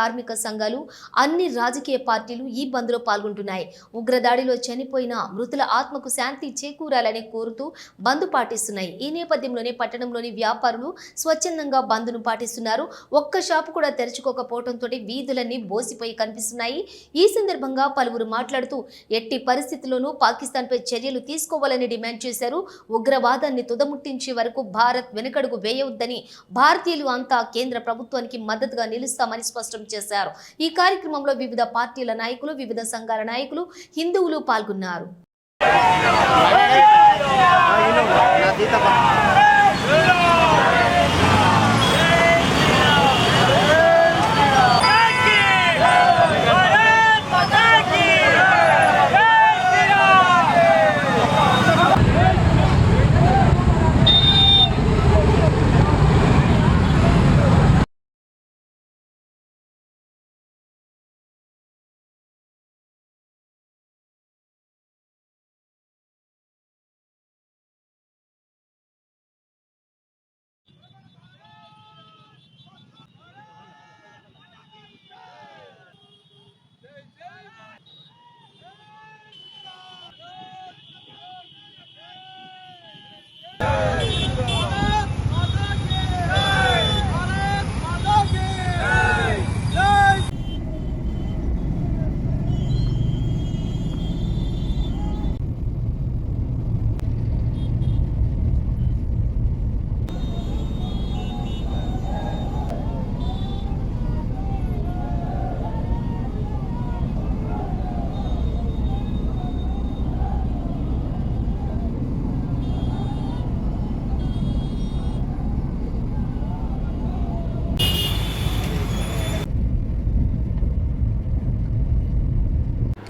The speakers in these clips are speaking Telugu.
కార్మిక సంఘాలు అన్ని రాజకీయ పార్టీలు ఈ బంద్లో పాల్గొంటున్నాయి. ఉగ్రదాడిలో చనిపోయిన మృతుల ఆత్మకు శాంతి చేకూరాలని కోరుతూ బంద్ పాటిస్తున్నాయి. ఈ నేపథ్యంలోనే పట్టణంలోని వ్యాపారులు స్వచ్ఛందంగా బంద్ను పాటిస్తున్నారు. ఒక్క షాపు కూడా తెరుచుకోకపోవడంతో వీధులన్నీ బోసిపోయి కనిపిస్తున్నాయి. ఈ సందర్భంగా పలువురు మాట్లాడుతూ ఎట్టి పరిస్థితుల్లోనూ పాకిస్తాన్పై చర్యలు తీసుకోవాలని డిమాండ్ చేశారు. ఉగ్రవాదాన్ని తుదముట్టించే వరకు భారత్ వెనుకడుగు వేయవద్దని భారతీయులు అంతా కేంద్ర ప్రభుత్వానికి మద్దతుగా నిలుస్తామని స్పష్టం చేశారు. ఈ కార్యక్రమంలో వివిధ పార్టీల నాయకులు వివిధ సంఘాల నాయకులు హిందువులు పాల్గొన్నారు.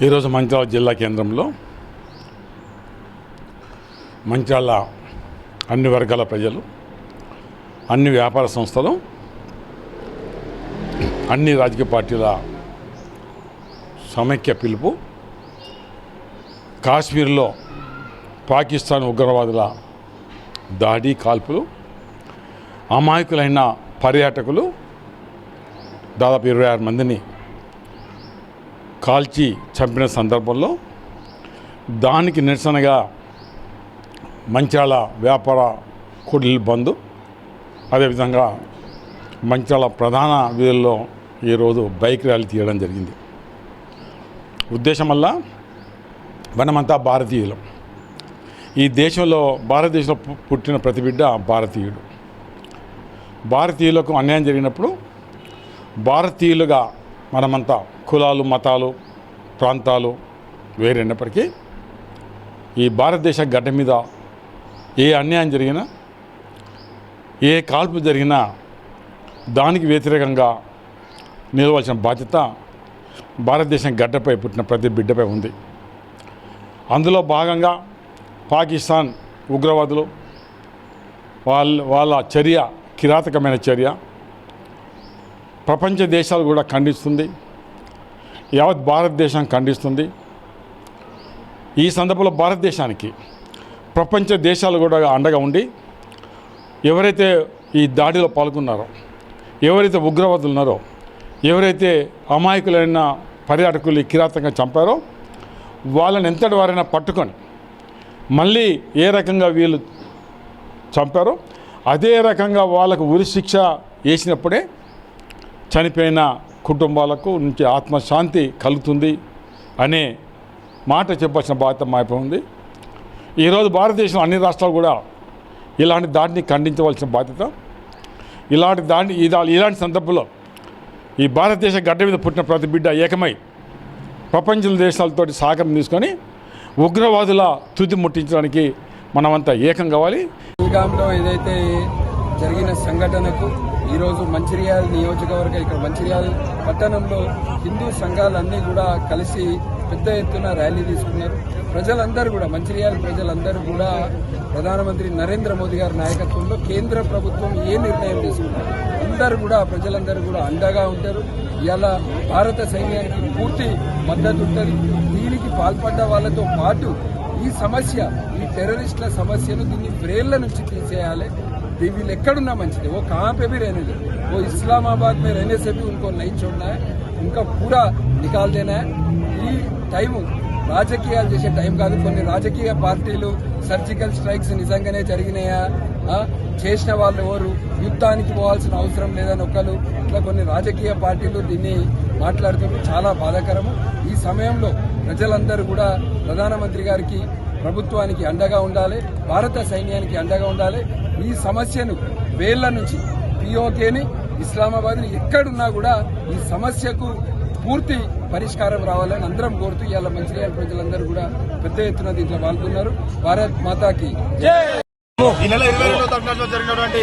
ఈరోజు మంచిర్యాల జిల్లా కేంద్రంలో మంచిర్యాల అన్ని వర్గాల ప్రజలు అన్ని వ్యాపార సంస్థలు అన్ని రాజకీయ పార్టీల సమైక్య పిలుపు కాశ్మీర్లో పాకిస్తాన్ ఉగ్రవాదుల దాడి కాల్పులు అమాయకులైన పర్యాటకులు దాదాపు ఇరవై ఆరు మందిని కాల్చి చంపిన సందర్భంలో దానికి నిరసనగా మంచాల వ్యాపార కూడలి బంద్ అదేవిధంగా మంచాల ప్రధాన వీధుల్లో ఈరోజు బైక్ ర్యాలీ తీయడం జరిగింది. ఉద్దేశం వల్ల మనమంతా భారతీయులం. ఈ దేశంలో భారతదేశంలో పుట్టిన ప్రతి బిడ్డ భారతీయుడు. భారతీయులకు అన్యాయం జరిగినప్పుడు భారతీయులుగా మనమంతా కులాలు మతాలు ప్రాంతాలు వేరైనప్పటికీ ఈ భారతదేశ గడ్డ మీద ఏ అన్యాయం జరిగినా ఏ కాల్పు జరిగినా దానికి వ్యతిరేకంగా నిలవలసిన బాధ్యత భారతదేశం గడ్డపై పుట్టిన ప్రతి బిడ్డపై ఉంది. అందులో భాగంగా పాకిస్తాన్ ఉగ్రవాదులు వాళ్ళ వాళ్ళ చర్య కిరాతకమైన చర్య ప్రపంచ దేశాలు కూడా ఖండిస్తుంది. యావత్ భారతదేశం ఖండిస్తుంది. ఈ సందర్భంలో భారతదేశానికి ప్రపంచ దేశాలు కూడా అండగా ఉండి ఎవరైతే ఈ దాడిలో పాల్గొన్నారో ఎవరైతే ఉగ్రవాదులు ఉన్నారో ఎవరైతే అమాయకులైన పర్యాటకులు కిరాతకంగా చంపారో వాళ్ళని ఎంతటి వారైనా పట్టుకొని మళ్ళీ ఏ రకంగా వీళ్ళు చంపారో అదే రకంగా వాళ్ళకు ఉరిశిక్ష వేసినప్పుడే చనిపోయిన కుటుంబాలకు నుంచి ఆత్మశాంతి కలుగుతుంది అనే మాట చెప్పాల్సిన బాధ్యత మాపై ఉంది. ఈరోజు భారతదేశం అన్ని రాష్ట్రాలు కూడా ఇలాంటి దాడిని ఖండించవలసిన బాధ్యత. ఇలాంటి దాడిని ఇలాంటి సందర్భంలో ఈ భారతదేశ గడ్డ మీద పుట్టిన ప్రతి బిడ్డ ఏకమై ప్రపంచ దేశాలతోటి సహకారం తీసుకొని ఉగ్రవాదుల తుది ముట్టించడానికి మనమంతా ఏకం కావాలి. ఏదైతే జరిగిన సంఘటనకు ఈరోజు మంచిర్యాల నియోజకవర్గ ఇక్కడ మంచిర్యాల పట్టణంలో హిందూ సంఘాలన్నీ కూడా కలిసి పెద్ద ఎత్తున ర్యాలీ తీసుకున్నారు. ప్రజలందరూ కూడా మంచిర్యాల ప్రజలందరూ కూడా ప్రధానమంత్రి నరేంద్ర మోదీ గారి నాయకత్వంలో కేంద్ర ప్రభుత్వం ఏ నిర్ణయం తీసుకున్నారు అందరూ కూడా ప్రజలందరూ కూడా అండగా ఉంటారు. ఇలా భారత సైన్యానికి పూర్తి మద్దతు ఉంటుంది. దీనికి పాల్పడ్డ వాళ్ళతో పాటు ఈ సమస్య ఈ టెర్రరిస్టుల సమస్యను దీన్ని బ్రేళ్ళ నుంచి తీసేయాలి. వీళ్ళు ఎక్కడున్నా మంచిది वो कहाँ पे भी रहने दे वो इस्लामाबाद में रहने से भी उनको नहीं छोड़ना है उनका पूरा निकाल देना है ఈ టైము రాజకీయాలు చేసే టైం కాదు కొన్ని రాజకీయ పార్టీలు సర్జికల్ స్ట్రైక్స్ నిజంగానే జరిగినాయా ఆ, చేసిన వాళ్ళు ఎవరు యుద్ధానికి పోవాల్సిన అవసరం లేదని ఒకరు ఇట్లా కొన్ని రాజకీయ పార్టీలు దీన్ని మాట్లాడుతుంటే చాలా బాధాకరము ఈ సమయంలో ప్రజలందరూ కూడా ప్రధానమంత్రి గారికి ప్రభుత్వానికి అండగా ఉండాలి భారత సైన్యానికి అండగా ఉండాలి. ఈ సమస్యను వేళ్ళ నుంచి పిఓకేని ఇస్లామాబాద్ని ఎక్కడున్నా కూడా ఈ సమస్యకు పూర్తి పరిష్కారం రావాలని అందరం కోరుతూ ఇవాళ మంచిర్యాల ప్రజలందరూ కూడా పెద్ద ఎత్తున దీంట్లో పాల్గొన్నారు. భారత్ మాతాకి ఈ నెల ఇరవై రెండో తరగతిలో జరిగినటువంటి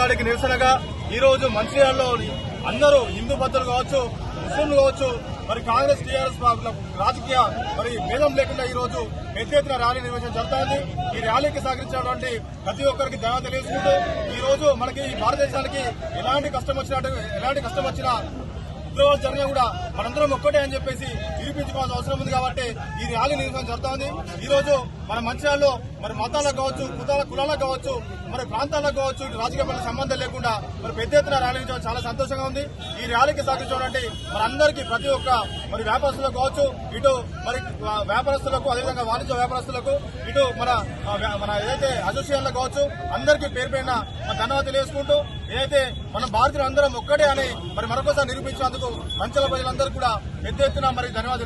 దాడికి నిరసనగా ఈ రోజు మంచిర్యాలలో అందరూ హిందూ భద్రులు కావచ్చు ముస్లింలు కావచ్చు మరి కాంగ్రెస్ టీఆర్ఎస్ రాజకీయ మరి భేదం లేకుండా ఈ రోజు పెద్ద ఎత్తున ర్యాలీ నిర్వహించడం జరుగుతోంది. ఈ ర్యాలీకి సహకరించినటువంటి ప్రతి ఒక్కరికి ధన్యవాదాలు తెలియజేసుకుంటూ ఈ రోజు మనకి ఈ భారతదేశానికి ఎలాంటి కష్టం వచ్చినట్టు ఎలాంటి కష్టం వచ్చినా ఉద్యోగాలు జరిగినా కూడా మనందరం ఒక్కటే అని చెప్పేసి నిరూపించుకోవాల్సిన అవసరం ఉంది కాబట్టి ఈ ర్యాలీ నిర్వహణ జరుగుతోంది. ఈ రోజు మన మంచిర్యాలలో మరి మతాలకు కావచ్చు కులాల కులాలకు కావచ్చు మరి ప్రాంతాలకు కావచ్చు రాజకీయ పనుల సంబంధం లేకుండా మరి పెద్ద ఎత్తున ర్యాలీ చాలా సంతోషంగా ఉంది. ఈ ర్యాలీకి సహకరించినటువంటి మనందరికీ ప్రతి ఒక్క మరి వ్యాపారస్తులకు కావచ్చు ఇటు మరి వ్యాపారస్తులకు అదేవిధంగా వాణిజ్య వ్యాపారస్తులకు ఇటు మన మన ఏదైతే అసోసియేషన్లకు కావచ్చు అందరికీ పేరు పైన ధన్యవాదాలు తెలియజేసుకుంటూ ఏదైతే మన భారతీయులు అందరం ఒక్కటే అని మరి మరొకసారి నిరూపించినందుకు మంచాల ప్రజలందరూ కూడా పెద్ద ఎత్తున మరి ధన్యవాదాలు